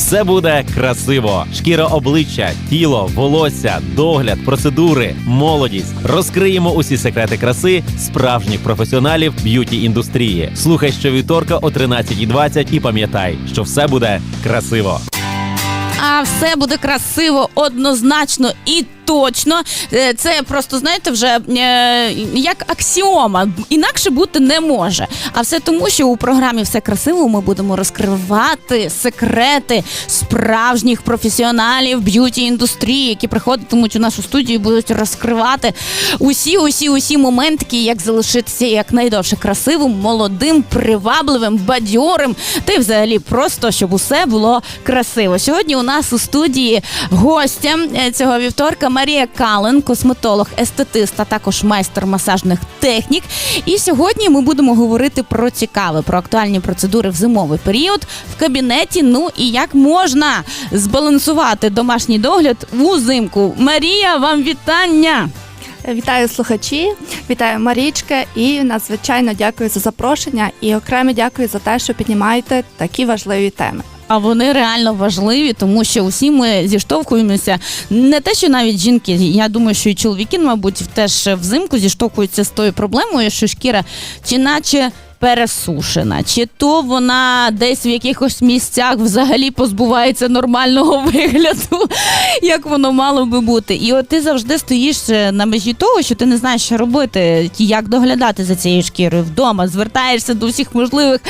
Все буде красиво. Шкіра обличчя, тіло, волосся, догляд, процедури, молодість. Розкриємо усі секрети краси справжніх професіоналів б'юті індустрії. Слухай щовівторка о 13.20 і пам'ятай, що все буде красиво. А все буде красиво, однозначно і точно. Е, Це просто знаєте, вже е, як аксіома. Інакше бути не може. А все тому, що у програмі все красиво ми будемо розкривати секрети справжніх професіоналів б'юті індустрії, які приходитимуть у нашу студію, і будуть розкривати усі, усі, усі моментики, як залишитися якнайдовше красивим, молодим, привабливим, бадьорим, та й взагалі просто щоб усе було красиво. Сьогодні у нас у студії гостя е, цього вівторка Марія Кален, косметолог, естетист, а також майстер масажних технік. І сьогодні ми будемо говорити про цікаве, про актуальні процедури в зимовий період в кабінеті. Ну і як можна збалансувати домашній догляд узимку. Марія, вам вітання! Вітаю слухачі, вітаю Марічка і надзвичайно дякую за запрошення і окремо дякую за те, що піднімаєте такі важливі теми. А вони реально важливі, тому що усі ми зіштовхуємося. Не те, що навіть жінки, я думаю, що і чоловіки, мабуть, теж взимку зіштовхуються з тою проблемою, що шкіра чи наче. Пересушена, чи то вона десь в якихось місцях взагалі позбувається нормального вигляду, як воно мало би бути. І от ти завжди стоїш е, на межі того, що ти не знаєш, що робити, як доглядати за цією шкірою вдома, звертаєшся до всіх можливих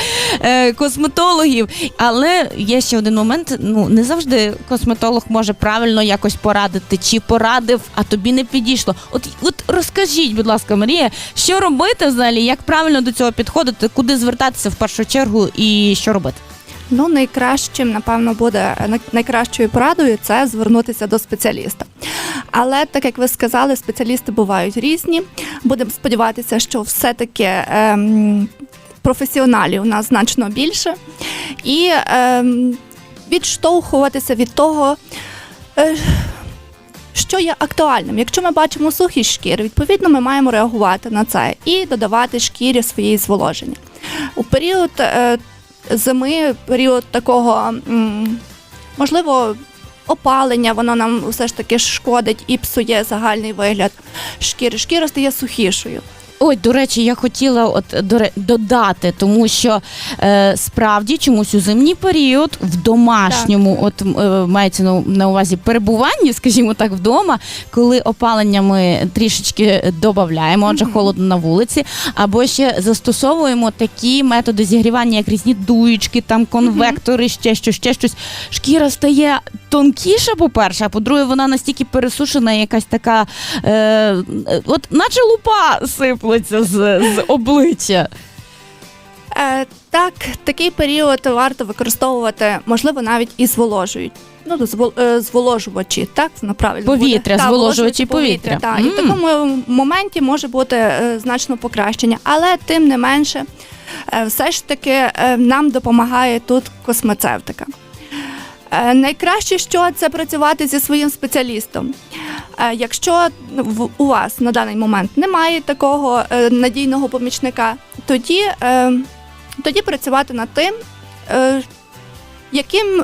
е, косметологів. Але є ще один момент: ну не завжди косметолог може правильно якось порадити, чи порадив, а тобі не підійшло. От, от розкажіть, будь ласка, Марія, що робити взагалі, як правильно до цього підходити, куди звертатися в першу чергу і що робити? Ну, найкращим, напевно, буде най- найкращою порадою це звернутися до спеціаліста. Але так як ви сказали, спеціалісти бувають різні. Будемо сподіватися, що все-таки ем, професіоналів у нас значно більше. І ем, відштовхуватися від того. Е, що є актуальним? Якщо ми бачимо сухі шкіри, відповідно ми маємо реагувати на це і додавати шкірі своєї зволоження. У період е, зими, період такого, можливо, опалення, воно нам все ж таки шкодить і псує загальний вигляд шкіри. Шкіра стає сухішою. Ой, до речі, я хотіла от до додати, тому що е, справді чомусь у зимній період в домашньому, от е, мається на, на увазі перебування, скажімо так, вдома, коли опалення ми трішечки додаємо, адже холодно на вулиці, або ще застосовуємо такі методи зігрівання, як різні дуєчки, там конвектори, ще щось, ще щось. Шкіра стає тонкіша, по-перше, а по-друге, вона настільки пересушена, якась така, е, е, от наче лупа сиплеться з, з обличчя. Е, так, такий період варто використовувати, можливо, навіть і зволожують. Ну, е, зволожувачі, так воно правильно Повітря, буде. Та, зволожувачі повітря. Так, і в такому моменті може бути е, значно покращення, але тим не менше, е, все ж таки нам допомагає тут космецевтика. Е, Найкраще, що це працювати зі своїм спеціалістом. Е, Якщо у вас на даний момент немає такого е, надійного помічника, тоді, тоді працювати над тим, яким,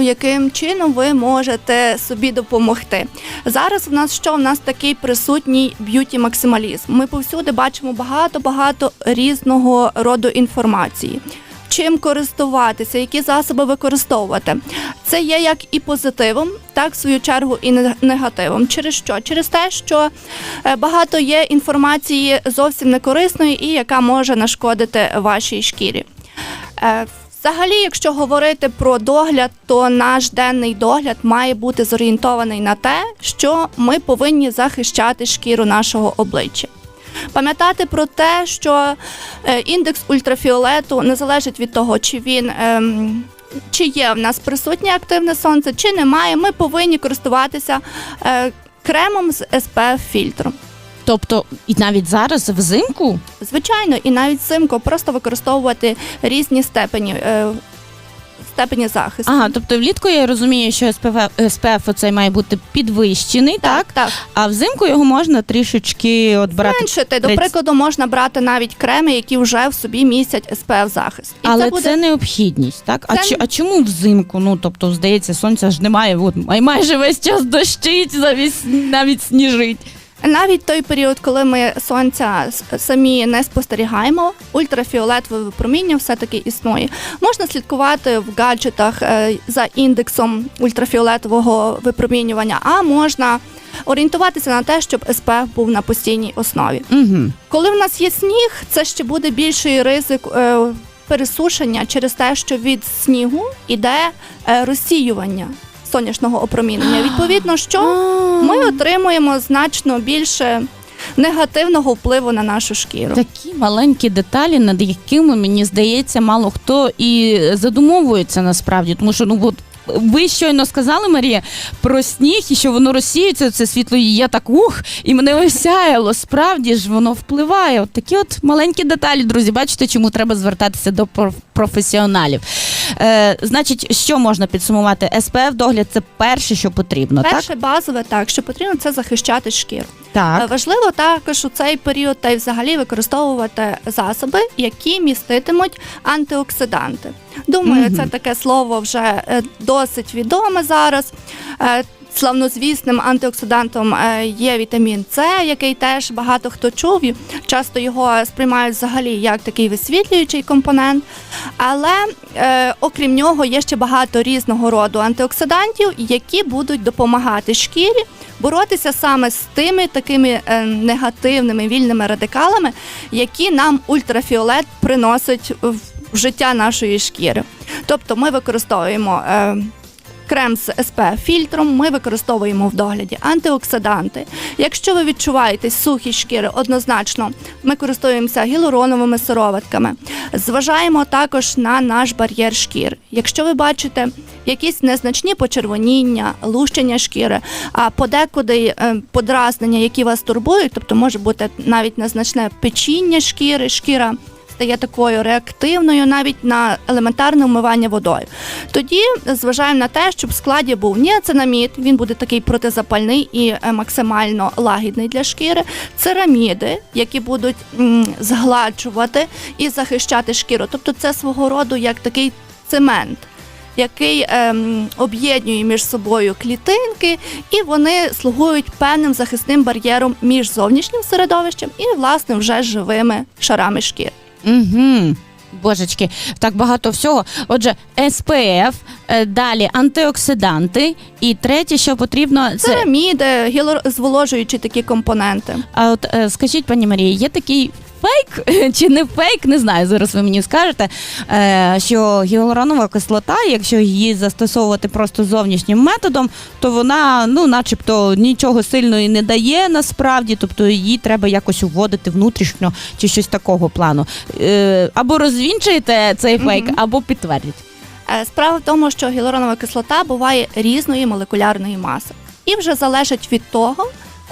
яким чином ви можете собі допомогти. Зараз в нас що? В нас такий присутній б'юті максималізм. Ми повсюди бачимо багато-багато різного роду інформації. Чим користуватися, які засоби використовувати. Це є як і позитивом, так в свою чергу і негативом. Через що? Через те, що е, багато є інформації зовсім некорисної і яка може нашкодити вашій шкірі. Е, Взагалі, якщо говорити про догляд, то наш денний догляд має бути зорієнтований на те, що ми повинні захищати шкіру нашого обличчя. Пам'ятати про те, що е, індекс ультрафіолету не залежить від того, чи він. ем, чи є в нас присутнє активне сонце, чи немає, ми повинні користуватися е, кремом з SPF фільтром. Тобто, і навіть зараз взимку Звичайно, і навіть взимку просто використовувати різні степені. Степені захисту. Ага, тобто влітку я розумію, що СПФ, СПФ оцей має бути підвищений, так? так. так. А взимку його можна трішечки от брати. Зменшити. До прикладу, можна брати навіть креми, які вже в собі містять SPF захист. І Але це, це необхідність, так? А, Це чи, не- а чому взимку? Ну тобто, здається, сонця ж немає, от май- майже весь час дощить, завіс навіть сніжить. Навіть той період, коли ми сонця самі не спостерігаємо, ультрафіолетове випроміння все-таки існує. Можна слідкувати в гаджетах е, за індексом ультрафіолетового випромінювання, а можна орієнтуватися на те, щоб SPF був на постійній основі. Угу. Коли в нас є сніг, це ще буде більший ризик е, пересушення через те, що від снігу йде е, розсіювання сонячного опромінення. Відповідно, що ми отримуємо значно більше негативного впливу на нашу шкіру. Такі маленькі деталі, над якими мені здається, мало хто і задумовується насправді, тому що ну от. Ви щойно сказали, Марія, про сніг і що воно розсіюється, це світло, і я так ух, і мене осяяло. Справді ж воно впливає. От такі от маленькі деталі, друзі. Бачите, чому треба звертатися до проф- професіоналів. Е, значить, що можна підсумувати? СПФ догляд це перше, що потрібно, Перше базове так, що потрібно це захищати шкіру. так? Е, Важливо також у цей період та й взагалі використовувати засоби, які міститимуть антиоксиданти. Думаю, угу. це таке слово вже е, досить відоме зараз. Славнозвісним антиоксидантом е, є вітамін С, який теж багато хто чув. Часто його сприймають взагалі як такий висвітлюючий компонент. Але е, окрім нього є ще багато різного роду антиоксидантів, які будуть допомагати шкірі боротися саме з тими такими е, негативними вільними радикалами, які нам ультрафіолет приносить в життя нашої шкіри. Тобто ми використовуємо. Е, Крем з SPF фільтром ми використовуємо в догляді антиоксиданти. Якщо ви відчуваєте сухість шкіри, однозначно ми користуємося гіалуроновими сироватками. Зважаємо також на наш бар'єр шкір. Якщо ви бачите якісь незначні почервоніння, лущення шкіри, а подекуди е, подразнення, які вас турбують, тобто може бути навіть незначне печіння шкіри, шкіра стає такою реактивною навіть на елементарне вмивання водою. Тоді зважаємо на те, щоб в складі був ніацинамід, він буде такий протизапальний і е, максимально лагідний для шкіри, цераміди, які будуть згладжувати і захищати шкіру. Тобто це свого роду як такий цемент. Який ем, об'єднує між собою клітинки, і вони слугують певним захисним бар'єром між зовнішнім середовищем і власне вже живими шарами шкіри. Угу. Божечки, так багато всього. Отже, СПФ, е, далі антиоксиданти, і третє, що потрібно, це Цераміди, гіалозволожуючі такі компоненти. А от е, скажіть, пані Марії, є такий фейк чи не фейк? Не знаю. Зараз ви мені скажете, е, що гіалуронова кислота, якщо її застосовувати просто зовнішнім методом, то вона, ну, начебто, нічого сильного і не дає насправді, тобто її треба якось уводити внутрішньо чи щось такого плану. Е, або розвінчуєте цей фейк, Мгм. або підтвердіть. Е, Справа в тому, що гіалуронова кислота буває різної молекулярної маси, і вже залежить від того,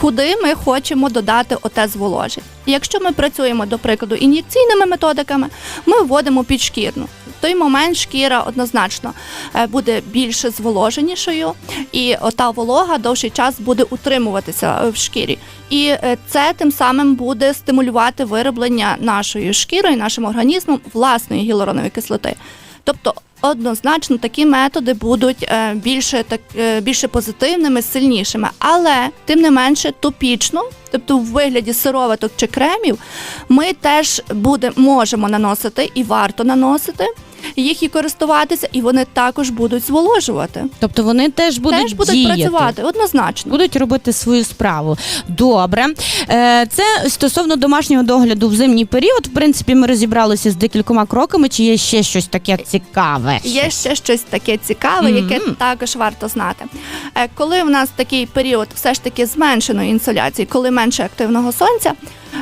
куди ми хочемо додати оте зволоження. Якщо ми працюємо, до прикладу, ін'єкційними методиками, ми вводимо підшкірну. В той момент шкіра однозначно е, буде більш зволоженішою, і ота волога довший час буде утримуватися е, в шкірі. І е, це тим самим буде стимулювати вироблення нашою шкірою, нашим організмом власної гіалуронової кислоти. Тобто однозначно такі методи будуть е, більше так е, більше позитивними, сильнішими, але тим не менше топічно, тобто в вигляді сироваток чи кремів, ми теж буде, можемо наносити і варто наносити їх і користуватися, і вони також будуть зволожувати. Тобто вони теж будуть, теж будуть діяти. працювати однозначно. Будуть робити свою справу. Добре. Е, Це стосовно домашнього догляду в зимній період. В принципі, ми розібралися з декількома кроками. Чи є ще щось таке цікаве? Є ще щось таке цікаве, яке Мгм. також варто знати. Е, Коли в нас такий період все ж таки зменшеної інсоляції, коли менше активного сонця,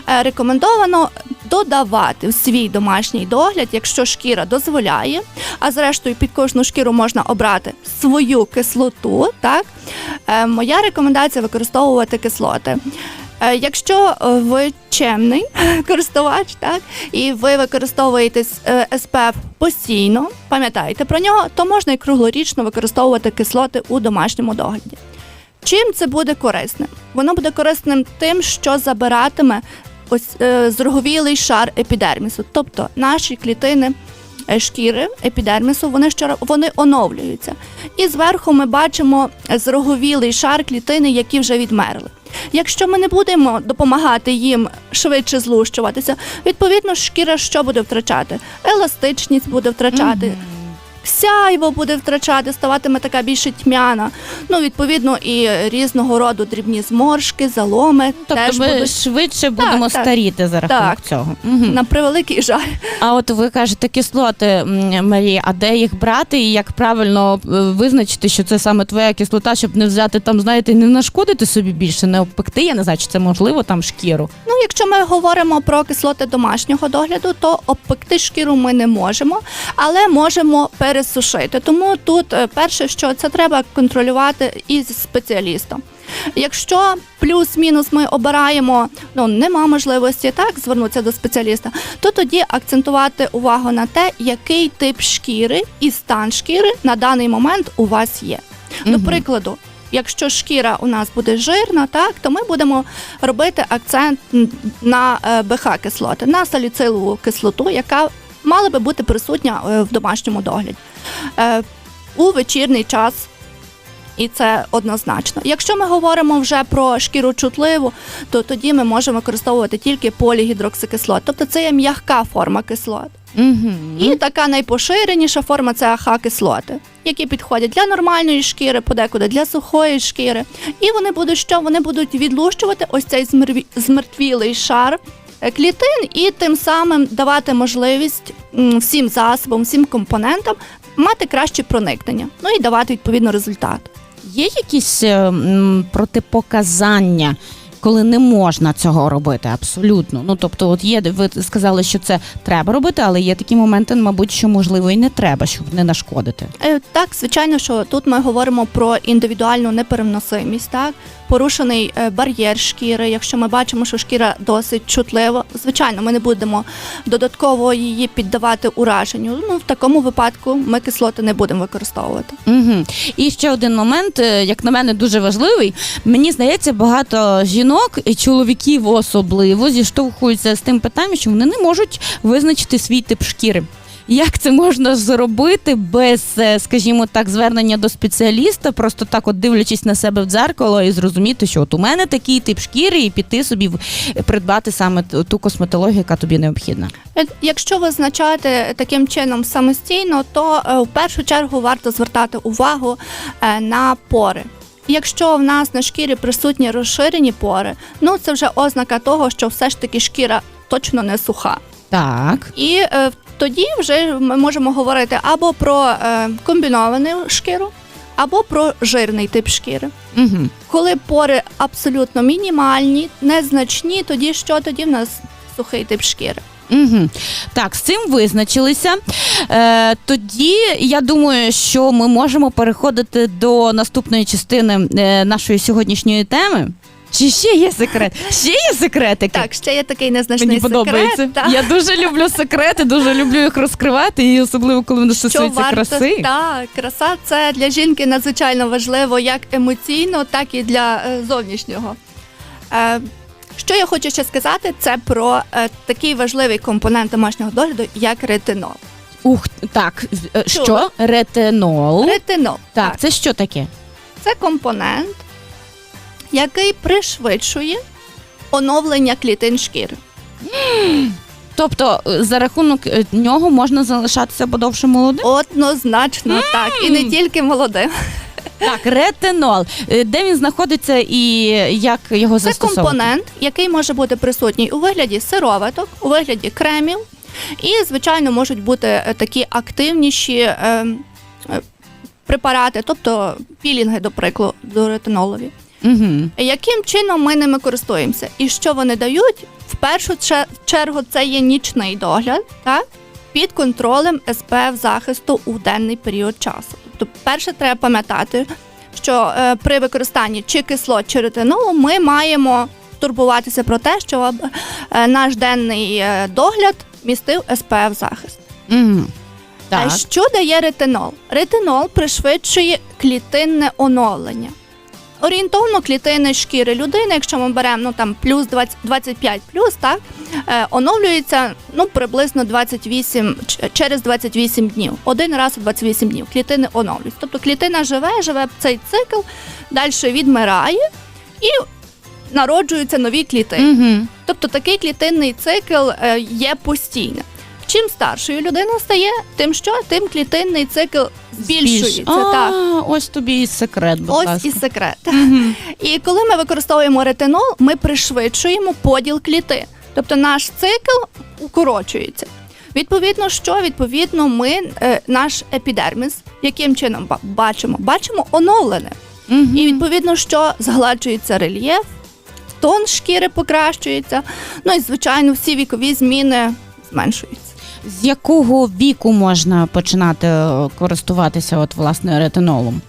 рекомендовано додавати в свій домашній догляд, якщо шкіра дозволяє, а зрештою під кожну шкіру можна обрати свою кислоту. Так? Е, Моя рекомендація використовувати кислоти. Е, Якщо е, ви чемний користувач, так і ви використовуєте е, SPF постійно, пам'ятаєте про нього, то можна і круглорічно використовувати кислоти у домашньому догляді. Чим це буде корисним? Воно буде корисним тим, що забиратиме ось е, зроговілий шар епідермісу, тобто наші клітини. е, Шкіри епідермісу, вони щора вони оновлюються. І зверху ми бачимо зроговілий шар клітини, які вже відмерли. Якщо ми не будемо допомагати їм швидше злущуватися, відповідно шкіра що буде втрачати? Еластичність буде втрачати, сяйво буде втрачати, ставатиме така більше тьмяна. Ну, відповідно, і різного роду дрібні зморшки, заломи Тобто теж ми будуть швидше будемо так. старіти за рахунок Так. цього. Мгм. на превеликий жаль. А от ви кажете кислоти, Марія, а де їх брати і як правильно е, визначити, що це саме твоя кислота, щоб не взяти там, знаєте, не нашкодити собі більше, не обпекти, я не знаю, чи це можливо там шкіру. Ну, якщо ми говоримо про кислоти домашнього догляду, то обпекти шкіру ми не можемо, але можемо пересушити. Тому тут е, перше, що це треба контролювати із спеціалістом. Якщо плюс-мінус ми обираємо, ну нема можливості так звернутися до спеціаліста, то тоді акцентувати увагу на те, який тип шкіри і стан шкіри на даний момент у вас є. До прикладу, якщо шкіра у нас буде жирна, так то ми будемо робити акцент на е, БХ кислоти, на саліцилову кислоту, яка мала би бути присутня е, в домашньому догляді Е, у вечірній час. І це однозначно. Якщо ми говоримо вже про шкіру чутливу, то тоді ми можемо використовувати тільки полігідроксикислот. Тобто це є м'яка форма кислот. Угу. І така найпоширеніша форма це АХ-кислоти, які підходять для нормальної шкіри, подекуди для сухої шкіри. І вони будуть що? Вони будуть відлущувати ось цей змертвілий шар клітин і тим самим давати можливість всім засобам, всім компонентам мати краще проникнення, ну і давати відповідно результат. Є якісь е, протипоказання, коли не можна цього робити? Абсолютно. Ну тобто, от є ви сказали, що це треба робити, але є такі моменти, мабуть, що можливо і не треба, щоб не нашкодити. Е, Так, звичайно, що тут ми говоримо про індивідуальну непереносимість, так порушений е, бар'єр шкіри. Якщо ми бачимо, що шкіра досить чутлива, звичайно, ми не будемо додатково її піддавати ураженню. Ну в такому випадку ми кислоти не будемо використовувати. Угу. І ще один момент, е, як на мене, дуже важливий. Мені здається, багато жінок і чоловіків особливо зіштовхуються з тим питанням, що вони не можуть визначити свій тип шкіри. Як це можна зробити без, е, скажімо так, звернення до спеціаліста, просто так, от дивлячись на себе в дзеркало і зрозуміти, що от у мене такий тип шкіри, і піти собі в- придбати саме ту- косметологію, яка тобі необхідна. Е, Якщо визначати таким чином самостійно, то е, в першу чергу варто звертати увагу е, на пори. Якщо в нас на шкірі присутні розширені пори, ну це вже ознака того, що все ж таки шкіра точно не суха. Так. І е, тоді вже ми можемо говорити або про е, комбіновану шкіру, або про жирний тип шкіри. Угу. Коли пори абсолютно мінімальні, незначні, тоді що тоді в нас сухий тип шкіри. Угу. Так, з цим визначилися. Е, тоді я думаю, що ми можемо переходити до наступної частини е, нашої сьогоднішньої теми. Чи ще є секрет? Ще є секретики? Так, ще є такий незначний Мені подобається. секрет. так. Я дуже люблю секрети, дуже люблю їх розкривати, і особливо коли вони стосуються варто краси. так, краса це для жінки надзвичайно важливо як емоційно, так і для е, зовнішнього. Е, що я хочу ще сказати, це про е, такий важливий компонент домашнього догляду, як ретинол. Ух, так, е, що? Чула? Ретинол. Ретинол Так, це що таке? це компонент, який пришвидшує оновлення клітин шкіри. Тобто е, за рахунок е, нього можна залишатися подовше молодим? Однозначно, так, і не тільки молодим. Так, ретинол. Е, Де він знаходиться і як його Це застосовувати? компонент, який може бути присутній у вигляді сироваток, у вигляді кремів, і, звичайно, можуть бути е, такі активніші е, е, препарати, тобто пілінги, до прикладу, ретинолові. Угу. Яким чином ми ними користуємося? І що вони дають? В першу чергу це є нічний догляд, так? Під контролем СПФ захисту у денний період часу. Тобто, перше, треба пам'ятати, що е, при використанні чи кислот, чи ретинолу ми маємо потурбуватися про те, щоб е, наш денний е, догляд містив SPF захист. А Так. що дає ретинол? Ретинол пришвидшує клітинне оновлення. Орієнтовно клітини шкіри людини, якщо ми беремо ну, там, плюс 20, 25 плюс, так, е, оновлюється ну, приблизно 28, ч- через 28 днів. Один раз у 28 днів клітини оновлюються. Тобто клітина живе, живе цей цикл, далі відмирає і народжуються нові клітини. Мгм. Тобто такий клітинний цикл е, є постійним. Чим старшою людина стає, тим що тим клітинний цикл збільшується. Більш- Так. Ось тобі і секрет, будь Ось ласка. і секрет. Мгм. І коли ми використовуємо ретинол, ми пришвидшуємо поділ клітин. Тобто наш цикл укорочується. Відповідно, що відповідно ми е, наш епідерміс, яким чином бачимо? Бачимо оновлене. Мгм. І відповідно, що згладжується рельєф, тон шкіри покращується. Ну і звичайно, всі вікові зміни зменшуються. З якого віку можна починати е, користуватися от власне ретинолом?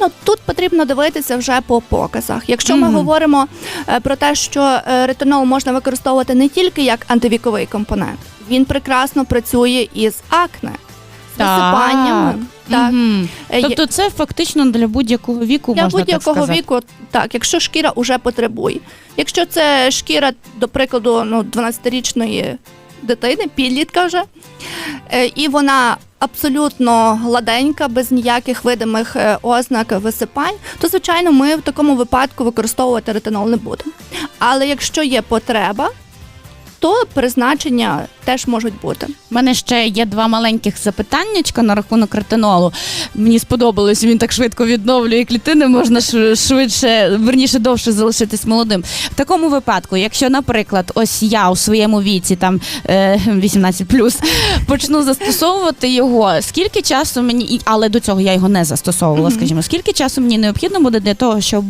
Ну тут потрібно дивитися вже по показах. Якщо ми Мгм. говоримо е, про те, що е, ретинол можна використовувати не тільки як антивіковий компонент, він прекрасно працює із акне, з висипаннями. Так. Е, Тобто це фактично для будь-якого віку Для можна будь-якого сказати. віку, так, якщо шкіра вже потребує. Якщо це шкіра, до прикладу, ну, 12-річної дитини, підлітка вже, е, і вона абсолютно гладенька, без ніяких видимих е, ознак висипань, то звичайно ми в такому випадку використовувати ретинол не будемо. Але якщо є потреба, то призначення теж можуть бути. У мене ще є два маленьких запитаннячка на рахунок ретинолу. Мені сподобалось, він так швидко відновлює клітини, можна швидше, верніше довше залишитись молодим. В такому випадку, якщо, наприклад, ось я у своєму віці, там е, 18 почну застосовувати його, скільки часу мені, але до цього я його не застосовувала, скажімо, скільки часу мені необхідно буде для того, щоб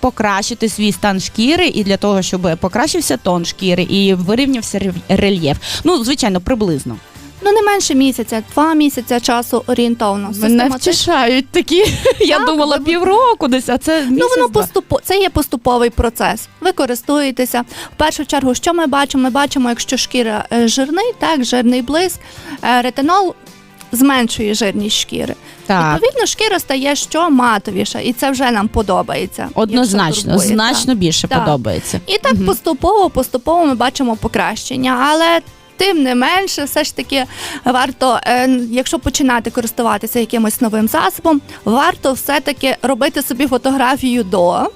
покращити свій стан шкіри, і для того, щоб покращився тон шкіри і вирівнявся рельєф. Ну, звичайно, приблизно. Ну, не менше місяця, два місяця часу орієнтовно. Мене Систематично. втішають такі. Я Так, думала ви- півроку десь, а це місяць. Ну, воно два. поступо це є поступовий процес. Ви користуєтеся. В першу чергу, що ми бачимо? Ми бачимо, якщо шкіра е, жирний, так, жирний блиск, е, ретинол зменшує жирність шкіри. Так. Відповідно, шкіра стає що матовіша, і це вже нам подобається. якщо Однозначно, турбує, значно більше Так. подобається. І так поступово, поступово ми бачимо покращення, але. Тим не менше, все ж таки варто, е, якщо починати користуватися якимось новим засобом, варто все-таки робити собі фотографію до,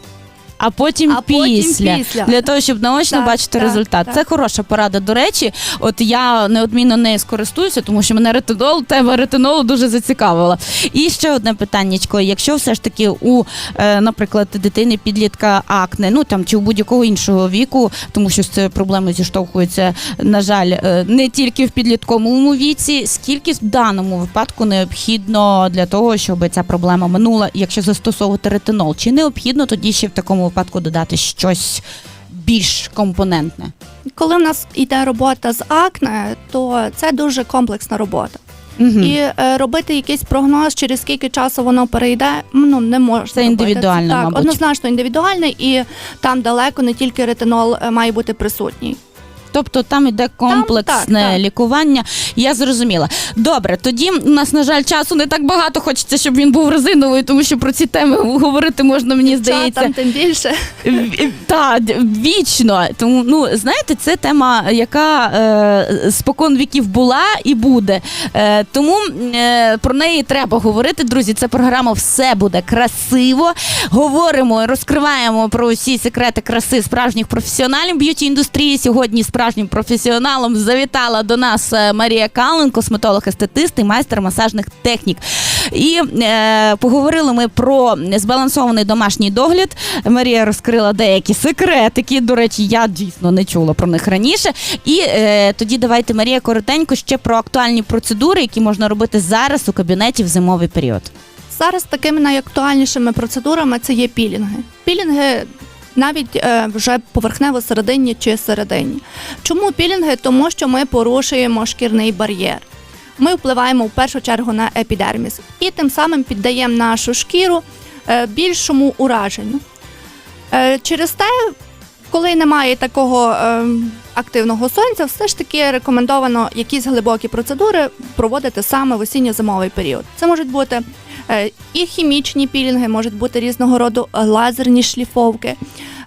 А потім, А потім після, для того, щоб наочно Так, бачити так, результат. так. Це хороша порада. До речі, от я неодмінно нею скористуюся, тому що мене ретинол, тема ретинолу дуже зацікавила. І ще одне питаннячко. Якщо все ж таки у, е, наприклад, дитини підлітка акне, ну там чи у будь-якого іншого віку, тому що з цією проблемою зіштовхується, на жаль, е, не тільки в підлітковому віці, скільки в даному випадку необхідно для того, щоб ця проблема минула, якщо застосовувати ретинол, чи необхідно тоді ще в такому випадку додати щось більш компонентне? Коли в нас йде робота з акне, то це дуже комплексна робота. Угу. І е, робити якийсь прогноз, через скільки часу воно перейде, ну не можна. Це робити. індивідуально, так, мабуть. однозначно індивідуально, і там далеко не тільки ретинол е, має бути присутній. Тобто там іде комплексне так, так. лікування. Я зрозуміла. Добре, тоді у нас, на жаль, часу не так багато. Хочеться, щоб він був резиновий, тому що про ці теми говорити можна, мені здається. Там тим більше. Так, вічно. Тому ну знаєте, це тема, яка е, спокон віків була і буде. Е, тому е, про неї треба говорити. Друзі, це програма все буде красиво. Говоримо, розкриваємо про усі секрети краси справжніх професіоналів б'юті індустрії. Сьогодні справжнім професіоналом завітала до нас е, Марія Кален, косметолог-естетист і майстер масажних технік. І е, поговорили ми про збалансований домашній догляд. Марія розкрила деякі секретики. До речі, я дійсно не чула про них раніше. І е, тоді давайте, Марія, коротенько ще про актуальні процедури, які можна робити зараз у кабінеті в зимовий період. Зараз такими найактуальнішими процедурами це є пілінги. Пілінги навіть е, вже поверхнево середині чи середині. Чому пілінги? Тому що ми порушуємо шкірний бар'єр. Ми впливаємо в першу чергу на епідерміс і тим самим піддаємо нашу шкіру е, більшому ураженню. Е, через те Коли немає такого активного сонця, все ж таки рекомендовано якісь глибокі процедури проводити саме в осінньо-зимовий період. Це можуть бути і хімічні пілінги, можуть бути різного роду е, лазерні шліфовки,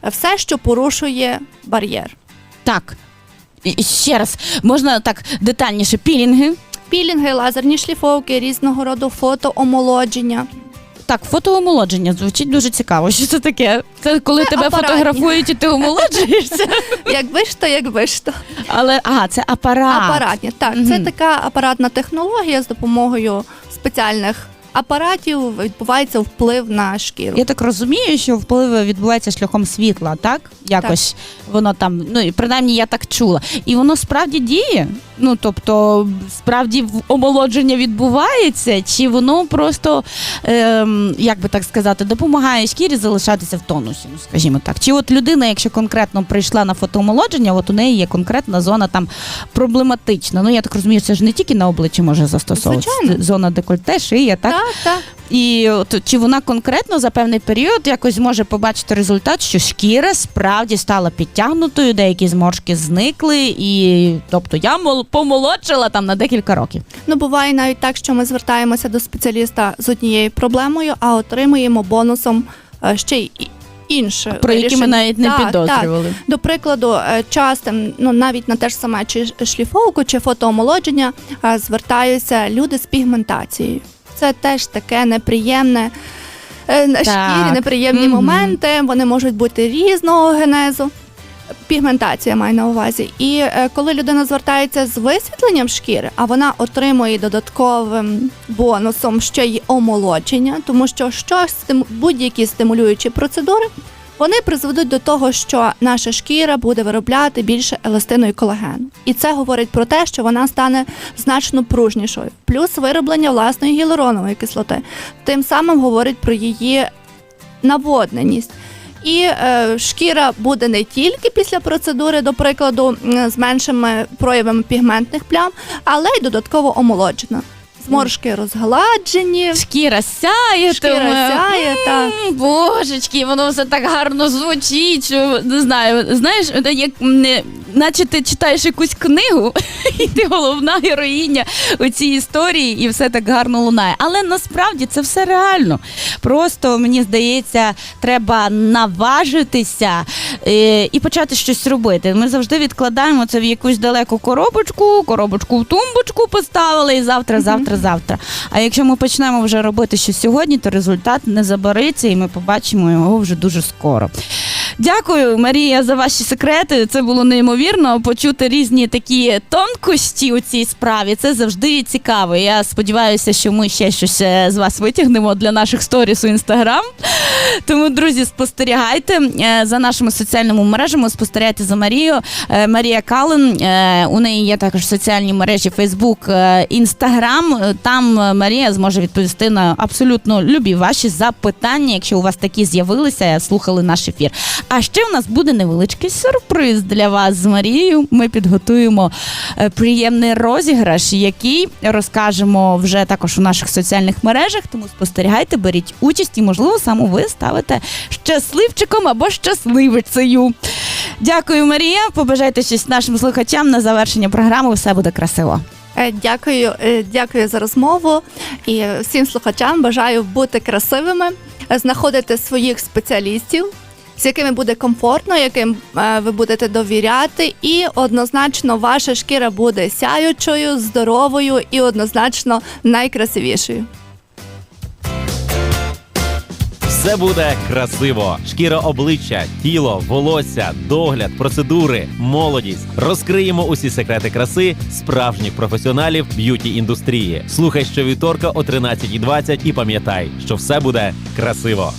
е, все, що порушує бар'єр. Так. І- і Ще раз, можна так детальніше пілінги. Пілінги, лазерні шліфовки, різного роду фотоомолодження. Так, фотоомолодження звучить дуже цікаво. Що це таке? Це коли Це тебе апаратні. фотографують і ти омолоджуєшся. Якби ж то, якби ж то. Але ага, це апарат. Апаратні. Так, це така апаратна технологія з допомогою спеціальних апаратів відбувається вплив на шкіру. Я так розумію, що вплив відбувається шляхом світла, так? Якось воно там, ну і принаймні я так чула. І воно справді діє. Ну тобто, справді в- омолодження відбувається, чи воно просто, ем, як би так сказати, допомагає шкірі залишатися в тонусі, ну скажімо так. Чи от людина, якщо конкретно прийшла на фотоомолодження, от у неї є конкретна зона там проблематична. Ну я так розумію, це ж не тільки на обличчі може застосовуватися. Звичайно. Зона декольте, шия, так? Так, так. І от, чи вона конкретно за певний період якось може побачити результат, що шкіра справді стала підтягнутою, деякі зморшки зникли, і тобто я мол, помолодшила там на декілька років. Ну буває навіть так, що ми звертаємося до спеціаліста з однією проблемою, а отримуємо бонусом е, ще й інше. Про які ми навіть не Так, так. підозрювали. До прикладу, е, частим, ну навіть на те ж саме чи шліфовку, чи фотоомолодження е, звертаються люди з пігментацією. Це теж таке неприємне е, на Так. шкірі, неприємні Мгм. моменти. Вони можуть бути різного генезу. Пігментація має на увазі. І е, коли людина звертається з висвітленням шкіри, а вона отримує додатковим бонусом ще й омолодження, тому що щось будь-які стимулюючі процедури вони призведуть до того, що наша шкіра буде виробляти більше еластину і колагену. І це говорить про те, що вона стане значно пружнішою. Плюс вироблення власної гіалуронової кислоти. Тим самим говорить про її наводненість. І е, шкіра буде не тільки після процедури, до прикладу, з меншими проявами пігментних плям, але й додатково омолоджена. Зморшки розгладжені, Шкіра сяє, шкіра сяє, так. Божечки, воно все так гарно звучить. Що, не знаю, знаєш, як не- наче ти читаєш якусь книгу, і ти головна героїня у цій історії, і все так гарно лунає. Але насправді це все реально. Просто мені здається, треба наважитися е, і почати щось робити. Ми завжди відкладаємо це в якусь далеку коробочку, коробочку в тумбочку поставили, і завтра, завтра, завтра. А якщо ми почнемо вже робити щось сьогодні, то результат не забариться, і ми побачимо його вже дуже скоро. Дякую, Марія, за ваші секрети. Це було неймовірно. Почути різні такі тонкості у цій справі. Це завжди цікаво. Я сподіваюся, що ми ще щось е, з вас витягнемо для наших сторіс у інстаграм. Тому, друзі, спостерігайте е, за нашими соціальними мережами. Спостерігайте за Марією. Е, Марія Кален. У неї є також соціальні мережі Facebook. Е, Там Марія зможе відповісти на абсолютно любі ваші запитання, якщо у вас такі з'явилися, слухали наш ефір. А ще у нас буде невеличкий сюрприз для вас з Марією. Ми підготуємо е, приємний розіграш, який розкажемо вже також у наших соціальних мережах. Тому спостерігайте, беріть участь і, можливо, саме ви ставите щасливчиком або щасливицею. Дякую, Марія. Побажайте щось нашим слухачам на завершення програми. Все буде красиво. Е, Дякую, е, дякую за розмову і всім слухачам бажаю бути красивими, знаходити своїх спеціалістів, з якими буде комфортно, яким е, ви будете довіряти, і однозначно ваша шкіра буде сяючою, здоровою і однозначно найкрасивішою. Все буде красиво. Шкіра обличчя, тіло, волосся, догляд, процедури, молодість. Розкриємо усі секрети краси справжніх професіоналів б'юті індустрії. Слухай щовівторка о 13.20 і пам'ятай, що все буде красиво.